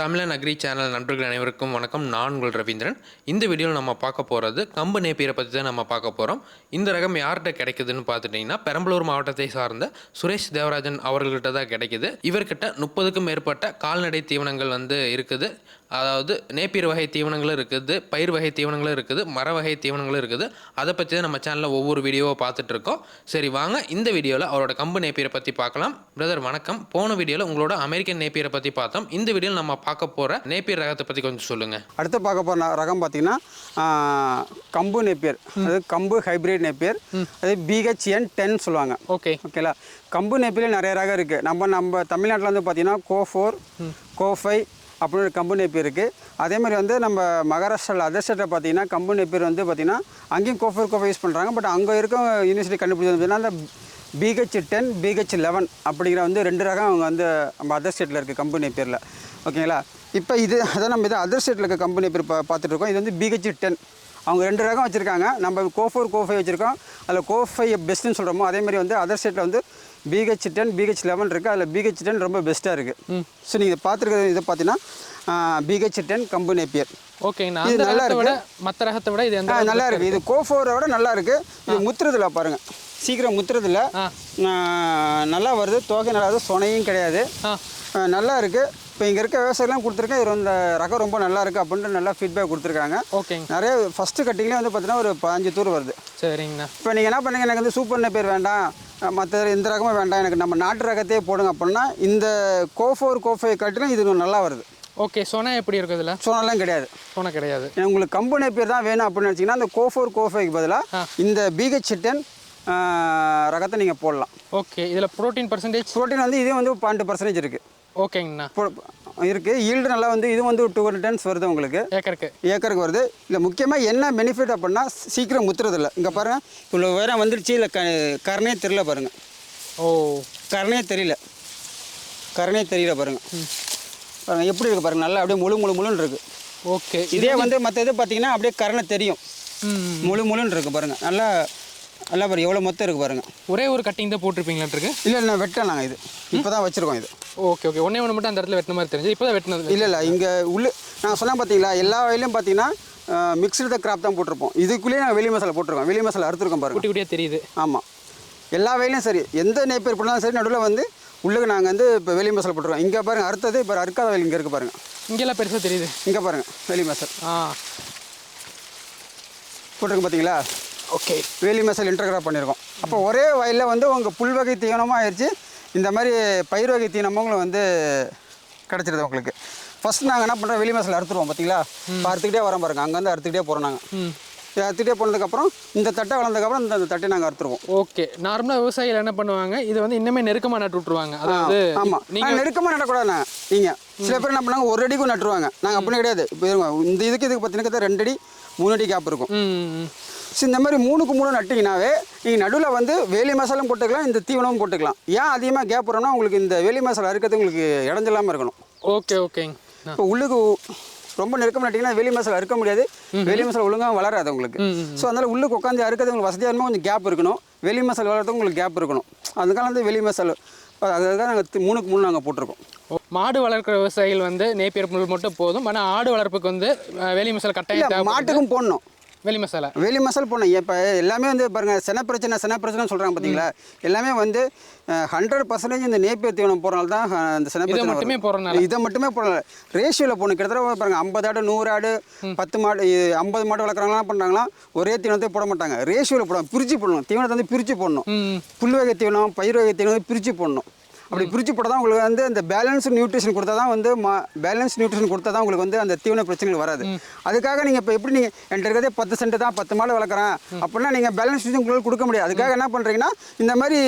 தமிழன் agri channel நண்பர்கள் அனைவருக்கும் வணக்கம். நான் உங்கள் ரவீந்திரன். இந்த வீடியோவில் நம்ம பார்க்க போகிறது கம்பு நேப்பியரை பற்றி தான் நம்ம பார்க்க போகிறோம் இந்த ரகம் யார்கிட்ட கிடைக்குதுன்னு பார்த்துட்டிங்கன்னா பெரம்பலூர் மாவட்டத்தை சார்ந்த சுரேஷ் தேவராஜன் அவர்கள்ட்ட தான் கிடைக்குது. இவர்கிட்ட முப்பதுக்கும் மேற்பட்ட கால்நடை தீவனங்கள் வந்து இருக்குது. அதாவது நேப்பியர் வகை தீவனங்களும் இருக்குது பயிர் வகை தீவனங்களும் இருக்குது மர வகை தீவனங்களும் இருக்குது. அதை பற்றி தான் நம்ம சேனலில் ஒவ்வொரு வீடியோவை பார்த்துட்டு இருக்கோம். சரி வாங்க. இந்த வீடியோவில் அவரோட கம்பு நேப்பியரை பற்றி பார்க்கலாம். பிரதர் வணக்கம். போன வீடியோவில் உங்களோட அமெரிக்கன் நேப்பியரை பற்றி பார்த்தோம். இந்த வீடியோவில் நம்ம பார்க்க போகிற நேப்பியர் ரகத்தை பற்றி கொஞ்சம் சொல்லுங்கள் அடுத்து பார்க்க போகிற ரகம் பார்த்தீங்கன்னா கம்பு நேப்பியர் அது கம்பு ஹைபிரிட் நேப்பியர் அது பிஹெச்என் டென் சொல்லுவாங்க. ஓகே. ஓகேங்களா கம்பு நேப்பியில் நிறைய ரகம் இருக்குது நம்ம நம்ம தமிழ்நாட்டில் வந்து பார்த்தீங்கன்னா கோ ஃபோர் கோ ஃபைவ் அப்படின்னு ஒரு கம்பு நேப்பியர் இருக்குது அதே மாதிரி வந்து நம்ம மகாராஷ்டிராவில் அதர் ஸ்டேட்டில் பார்த்தீங்கன்னா கம்பு நெப்பீர் வந்து பார்த்தீங்கன்னா அங்கேயும் கோஃபர் கோஃபை யூஸ் பண்ணுறாங்க பட் அங்கே இருக்க யூனிவர்சிட்டி கண்டுபிடிச்சது பார்த்தீங்கன்னா அந்த பிஹெச் டென் பிஹெச் லெவன் அப்படிங்கிற வந்து ரெண்டு ரகம் அவங்க வந்து நம்ம அதர் ஸ்டேட்டில் இருக்குது கம்பெனி பேரில். ஓகேங்களா இப்போ இது அதான் நம்ம இதை அதர் ஸ்டேட்டில் இருக்க கம்பெனி பேர் பா பார்த்துட்ருக்கோம் இது வந்து பிஹெச் டென் அவங்க ரெண்டு ரகம் வச்சுருக்காங்க. நம்ம கோ ஃபோர் கோ ஃபைவ் வச்சுருக்கோம். அதில் கோ ஃபைவ் பெஸ்ட்டுன்னு சொல்கிறோமோ அதே மாதிரி வந்து அதர் ஸ்டேட்டில் வந்து பிஹெச் டென் பிஹெச் லெவன் இருக்குது அதில் பிஹெச் டென் ரொம்ப பெஸ்ட்டாக இருக்குது ஸோ நீங்கள் பார்த்துருக்கிறது இதை பார்த்தீங்கன்னா பிஹெச் டென் கம்பு நேப்பியர் ஓகேங்கண்ணா இது நல்லா விட மற்ற ரகத்தை விட இது நல்லா இருக்குது இது கோ ஃபோரை விட நல்லா இருக்குது இது முத்துறதில்ல பாருங்கள் சீக்கிரம் முத்துறதில்ல நல்லா வருது. தோகை நல்லா வருது. சொனையும் கிடையாது. நல்லா இருக்குது இப்போ இங்கே இருக்க விவசாயிலாம் கொடுத்துருக்கேன் இது இந்த ரகம் ரொம்ப நல்லா இருக்குது அப்படின்ட்டு நல்லா ஃபீட்பேக் கொடுத்துருக்காங்க. ஓகேங்க. நிறைய ஃபஸ்ட்டு கட்டிங்லேயே வந்து பார்த்தீங்கன்னா ஒரு பதினஞ்சு தூர் வருது. சரிங்கண்ணா. இப்போ நீங்கள் என்ன பண்ணுங்க எனக்கு வந்து சூப்பர் பேர் வேண்டாம். மற்ற எந்த ரகமும் வேண்டாம். எனக்கு நம்ம நாட்டு ரகத்தையே போடுங்க அப்படின்னா இந்த கோஃபோர் கோஃபை கட்டிலும் இது நல்லா வருது. ஓகே சொனா எப்படி இருக்கும் இதில்? சோனெல்லாம் கிடையாது. சொனா கிடையாது. உங்களுக்கு கம்பெனி பேர் தான் வேணும் அப்படின்னு நினச்சிங்கன்னா அந்த கோஃபோர் கோஃபைக்கு பதிலாக இந்த பிஹெச் டென் ரகத்தை நீங்கள் போடலாம். ஓகே இதில் ப்ரோட்டீன் பர்சன்டேஜ் ப்ரோட்டீன் வந்து இது வந்து பன்னெண்டு பர்சன்டேஜ் இருக்குது ஓகேங்கண்ணா. இருக்குது ஈல்டு நல்லா வந்து இது வந்து டூ ஹண்ட்ரட் டன்ஸ் வருது உங்களுக்கு. ஏக்கருக்கு. ஏக்கருக்கு வருது. இல்லை முக்கியமாக என்ன பெனிஃபிட் அப்படின்னா சீக்கிரம் முத்துறதில்ல இங்கே பாருங்கள் இவ்வளோ உயரம் வந்துடுச்சு இல்லை க கரணே தெரியல பாருங்கள் ஓ. கரணே தெரியல. கரணே தெரியல பாருங்கள் பாருங்கள் எப்படி இருக்குது பாருங்கள் நல்லா அப்படியே முழு முழு முழுன்னு இருக்குது ஓகே. இதே வந்து மற்ற இது பார்த்தீங்கன்னா அப்படியே கரணை தெரியும். முழு முழுன்னு இருக்குது பாருங்கள் நல்லா நல்லா பாரு எவ்வளோ மொத்தம் இருக்குது பாருங்கள் ஒரே ஒரு கட்டிங் தான் போட்டிருப்பீங்களான்ருக்கு இல்லை இல்லை வெட்டேன் நாங்கள் இது. இப்போ தான் வச்சுருக்கோம் இது. Okay okay. ஒன்றே ஒன்று மட்டும் அந்த இடத்துல வெட்டின மாதிரி தெரிஞ்சு இப்போ தான் வெட்டினது இல்லை இல்லை இங்கே உள்ள நான் சொன்னேன் பார்த்தீங்களா எல்லா வயலையும் பார்த்தீங்கன்னா மிக்சடு கிராப் தான் போட்டிருப்போம். இதுக்குள்ளேயே நாங்கள் வெளி மசாலா போட்டிருக்கோம். வெளி மசாலா அறுத்துருக்கோம் பாருங்கள் குட்டி குட்டியாக தெரியுது. ஆமாம் எல்லா வயலையும் சரி எந்த நெய்ப்பேர் பண்ணாலும் சரி நடுவில் வந்து உள்ளுக்கு நாங்கள் வந்து இப்போ வெளி மசாலா போட்டுருக்கோம். இங்கே பாருங்கள் அறுத்தது இப்போ அறுக்காத வயல் இங்கே இருக்குது பாருங்கள் இங்கெல்லாம் பெருசாக தெரியுது. இங்கே பாருங்கள் வெளி மசால். ஆ. போட்டிருக்கோம் பார்த்தீங்களா ஓகே. வேலி மசால் இன்டர்கிராப் பண்ணியிருக்கோம் அப்போ ஒரே வயலில் வந்து உங்கள் புல் வகை தீவனமும் ஆயிடுச்சு இந்த மாதிரி பயிர் வகை தீவனமும் உங்களுக்கு வந்து கிடச்சிருது உங்களுக்கு. ஃபஸ்ட் நாங்கள் என்ன பண்ணுறோம் வெளி மசால் அறுத்துருவோம் பார்த்தீங்களா அறுத்துக்கிட்டே வரோம் பாருங்க. அங்கேருந்து அறுத்துக்கிட்டே போகிறோம் நாங்கள் அறுத்துக்கிட்டே போனதுக்கப்புறம் இந்த தட்டை வளர்ந்ததுக்கப்புறம் இந்த தட்டை நாங்கள் அறுத்துருவோம். ஓகே. நார்மலாக விவசாயிகள் என்ன பண்ணுவாங்க? இது வந்து இன்னுமே நெருக்கமாக நட்டு விட்ருவாங்க அதாவது ஆமாம் நீங்கள் நெருக்கமாக நடக்கூடாது நாங்கள் சில பேர் என்ன பண்ணாங்க ஒரு அடிக்கும் நட்டுருவாங்க. நாங்கள் அப்படி கிடையாது. இப்போ இந்த இதுக்கு இதுக்கு பார்த்தீங்கன்னா ரெண்டு அடி மூணு அடி கேப் இருக்கும். ஸோ இந்த மாதிரி மூணுக்கு மூணு நட்டிங்கனாவே நீங்கள் நடுவில் வந்து வேலி மசாலும் போட்டுக்கலாம் இந்த தீவனமும் போட்டுக்கலாம். ஏன் அதிகமாக கேப் வரோம்னா உங்களுக்கு இந்த வேலி மசாலா இருக்கிறது உங்களுக்கு இடைஞ்சலாமல் இருக்கணும். ஓகே ஓகேங்க. இப்போ உள்ளுக்கு ரொம்ப நெருக்கம் நட்டிங்கன்னா வேலி மசாலா அறுக்க முடியாது. வேலி மசாலா ஒழுங்காக வளராது உங்களுக்கு. ஸோ அதனால் உள்ளுக்கு உட்காந்து அறுக்கிறது உங்களுக்கு வசதியாக இருந்தால் கொஞ்சம் கேப் இருக்கணும். வெளி மசாலா வளர்றதுக்கு உங்களுக்கு கேப் இருக்கணும். அதுக்காக வந்து வெளி மசாலா அதுக்காக நாங்கள் மூணுக்கு மூணு நாங்கள் போட்டிருக்கோம். மாடு வளர்க்குற விவசாயிகள் வந்து நேப்பியர் புல் மட்டும் போதும். ஆனால் ஆடு வளர்ப்புக்கு வந்து வேலி மசாலா கட்டாயம் மாட்டுக்கும் போடணும். வேலி மசாலா. வேலி மசால் போடணும். இப்போ எல்லாமே வந்து பாருங்கள் சென பிரச்சனை சென பிரச்சனை சொல்கிறாங்க பார்த்தீங்களா எல்லாமே வந்து ஹண்ட்ரட் பர்சன்டேஜ் இந்த நேப்பியர் தீவனம் போடுறனால தான் அஹ், இந்த சென இதை பிரச்சனை மட்டுமே வரும். போடுறனால. இதை மட்டுமே போடல. ரேஷியோவில் போகணும் கிட்டத்தட்ட பாருங்க ஐம்பது ஆடு நூறு ஆடு பத்து மாடு ஐம்பது மாடு வளர்க்குறவங்களாம் பண்ணுறாங்களா ஒரே தீவனத்தை போட மாட்டாங்க. ரேஷியோவில் போடணும். பிரித்து போடணும். தீவனத்தை வந்து பிரித்து போடணும். புல் வகை தீவனம் பயிர் வகை தீவனம் பிரித்து போடணும். அப்படி பிரித்து போட்டால் தான் உங்களுக்கு வந்து அந்த பேலன்ஸ் நியூட்ரிஷன் கொடுத்தா தான் வந்து மா பேலன்ஸ் நியூட்ரிஷன் கொடுத்தா தான் உங்களுக்கு வந்து அந்த தீவன பிரச்சனைகள் வராது. அதுக்காக நீங்கள் இப்போ எப்படி நீங்கள் என்கிட்ட இருக்கிறதே பத்து சென்ட் தான் பத்து மாடு வளர்க்குறேன். அப்படின்னா நீங்கள் பேலன்ஸ் நியூட்ரிஷன் உங்களுக்கு கொடுக்க முடியாது. அதுக்காக என்ன பண்ணுறீங்கன்னா இந்த மாதிரி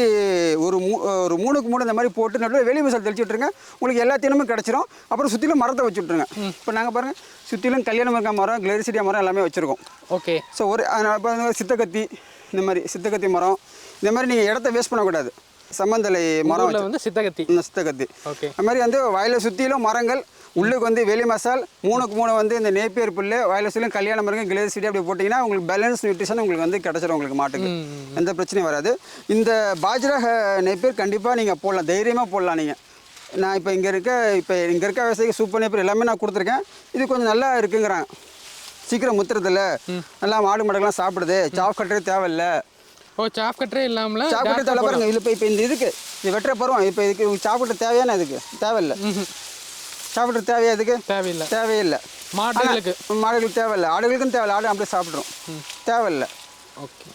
ஒரு மூ ஒரு மூணுக்கு மூணு இந்த மாதிரி போட்டு நடுவில் வெளி மசால் தெளிச்சு விட்ருங்க உங்களுக்கு எல்லா தீவனமும் கிடச்சிரும். அப்புறம் சுற்றிலும் மரத்தை வச்சு விட்ருங்க இப்போ நாங்கள் பாருங்கள் சுற்றிலும் கல்யாணம் இருக்க மரம் கிளரிசிட்டியா மரம் எல்லாமே வச்சுருக்கோம். ஓகே. ஸோ ஒரு அதனால சித்தக்கத்தி இந்த மாதிரி சித்தக்கத்தி மரம் இந்த மாதிரி நீங்கள் இடத்த வேஸ்ட் பண்ணக்கூடாது. சம்மந்தலை மரம் வந்து சித்தகத்தி. வச்சு சித்தக்கத்தி ஓகே. அது மாதிரி வந்து வயலை சுற்றிலும் மரங்கள் உள்ளுக்கு வந்து வெளி மசால் மூணுக்கு மூணு வந்து இந்த நேப்பியர் புல்லு வயலை சுற்றிலும் கல்யாண மரங்கள் கிளேஸ் செடி அப்படி போட்டிங்கன்னா உங்களுக்கு பேலன்ஸ் நியூட்ரிஷன் உங்களுக்கு வந்து கிடச்சிரும் உங்களுக்கு மாட்டுக்கு. எந்த பிரச்சனையும் வராது. இந்த பாஜ்ரா நேப்பியர் கண்டிப்பாக நீங்கள் போடலாம். தைரியமாக போடலாம் நீங்கள் நான் இப்போ இங்கே இருக்க இப்போ இங்கே இருக்க விவசாயிக்கு சூப்பர் நேப்பர் எல்லாமே நான் கொடுத்துருக்கேன். இது கொஞ்சம் நல்லா இருக்குங்கிறாங்க. சீக்கிரம் முத்துறதில்ல நல்லா மாடு மாடுகள்லாம் சாப்பிடுது. சாப் கட்டுறது தேவையில்ல. ஓ சாப் கட்டரே இல்லாமல் சாப் கட்டுறது தேவை பாருங்க இல்லை இப்போ இப்போ இந்த இதுக்கு இது வெட்டுற பருவம் இப்போ இதுக்கு சாப்பிட்டு தேவையான இதுக்கு தேவையில்லை. சாப்பிட்றது தேவையா இதுக்கு? தேவையில்லை. தேவையில்லை. மாடுகளுக்கு. மாடுகளுக்கு தேவையில்லை. ஆடுகளுக்கும் தேவையில்லை. ஆடு அப்படியே சாப்பிட்றோம் தேவையில்லை. ஓகே.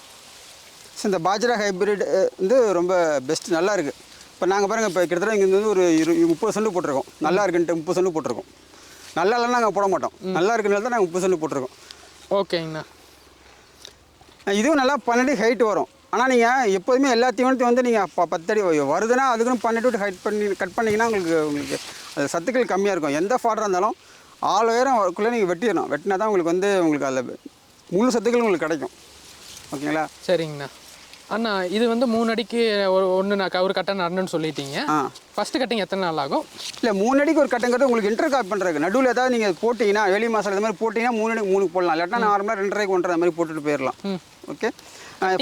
ஸோ இந்த பாஜ்ரா ஹைப்ரிட் வந்து ரொம்ப பெஸ்ட் நல்லா இருக்குது இப்போ நாங்கள் பாருங்கள் இப்போ கிட்டத்தட்ட இங்கே வந்து ஒரு இரு முப்பது சென்ட் போட்டிருக்கோம். நல்லா இருக்குன்ட்டு முப்பது சென்ட் போட்டிருக்கோம். நல்லா இல்லைன்னா நாங்கள் போட மாட்டோம். நல்லா இருக்குனால தான் நாங்கள் முப்பது சென்ட் போட்டிருக்கோம். ஓகேங்கண்ணா. இதுவும் நல்லா பன்னெண்டு ஹைட் வரும். ஆனால் நீங்கள் எப்போதுமே எல்லா தீவனத்தையும் வந்து நீங்கள் ப பத்தடி வருதுன்னா அதுக்குன்னு பன்னெண்டு ஹைட் பண்ணி கட் பண்ணிங்கன்னா உங்களுக்கு உங்களுக்கு அது சத்துக்கள் கம்மியாக இருக்கும். எந்த ஃபாடராக இருந்தாலும் ஆள் உயரம்க்குள்ளே நீங்கள் வெட்டிடணும். வெட்டினா தான் உங்களுக்கு வந்து உங்களுக்கு அதில் முழு சத்துக்கள் உங்களுக்கு கிடைக்கும். ஓகேங்களா? சரிங்கண்ணா. அண்ணா இது வந்து மூணு அடிக்கு ஒரு ஒன்று நான் ஒரு கட்டை நடணும்னு சொல்லிட்டீங்க. ஃபர்ஸ்ட் கட்டிங் எத்தனை நாள் ஆகும்? இல்லை மூணு அடிக்கு ஒரு கட்டங்கிறது உங்களுக்கு இன்டர் காப் பண்ணுறதுக்கு நடுவில் ஏதாவது நீங்கள் போட்டிங்கன்னா வெளி மாதம் இந்த மாதிரி போட்டிங்கன்னா மூணு அடிக்கு மூணு போடலாம் இல்லாட்டா நார்மலாக ரெண்டரைக்கு ஒன்றரை மாதிரி போட்டுட்டு போயிடலாம் ஓகே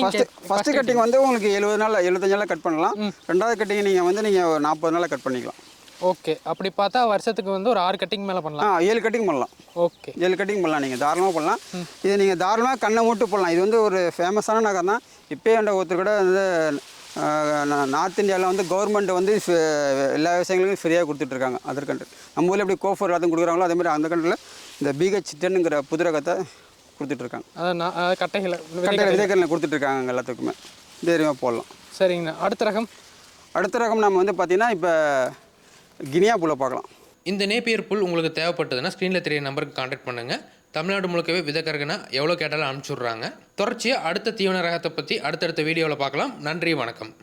ஃபஸ்ட்டு ஃபஸ்ட்டு கட்டிங் வந்து உங்களுக்கு எழுபது நாள் எழுபத்தஞ்சு நாள் கட் பண்ணலாம். ரெண்டாவது கட்டிங் நீங்கள் வந்து நீங்கள் ஒரு நாற்பது நாளில் கட் பண்ணிக்கலாம். ஓகே. அப்படி பார்த்தா வருஷத்துக்கு வந்து ஒரு ஆறு கட்டிங் மேலே பண்ணலாம். ஏழு கட்டிங் பண்ணலாம். ஓகே. ஏழு கட்டிங் பண்ணலாம். நீங்கள் தாராளமாக பண்ணலாம். இது நீங்கள் தாராளமாக கண்ணை மூட்டு போடலாம். இது வந்து ஒரு ஃபேமஸான நகர் தான். இப்போயே என்ற ஒருத்தர் கூட வந்து நார்த் இந்தியாவில் வந்து கவர்மெண்ட் வந்து எல்லா விவசாயிகளுக்கும் ஃப்ரீயாக கொடுத்துட்ருக்காங்க. அதர் கண்ட்ரி நம்ம ஊரில் எப்படி கோஃபர் எல்லாத்தையும் கொடுக்குறாங்களோ அதே மாதிரி அந்த கண்ட்ரியில் இந்த பிஹெச் டென்னுங்கிற புது ரகத்தை கொடுத்துட்ருக்காங்க. கட்டைகளை. கட்டையில் விதைக்கல்ல கொடுத்துட்ருக்காங்க எல்லாத்துக்குமே. தைரியமாக போடலாம். சரிங்கண்ணா. அடுத்த ரகம்? அடுத்த ரகம் நம்ம வந்து பார்த்திங்கன்னா இப்போ கினியா புல்லை பார்க்கலாம். இந்த நேப்பியர் புல் உங்களுக்கு தேவைப்பட்டதுன்னா ஸ்க்ரீனில் தெரிய நம்பருக்கு காண்டாக்ட் பண்ணுங்கள் தமிழ்நாடு முழுக்கவே விதக்கருக்குன்னா எவ்வளோ கேட்டாலும் அனுப்பிச்சுட்றாங்க. தொடர்ச்சியாக அடுத்த தீவன ரகத்தை பற்றி அடுத்தடுத்த வீடியோவில் பார்க்கலாம். நன்றி வணக்கம்.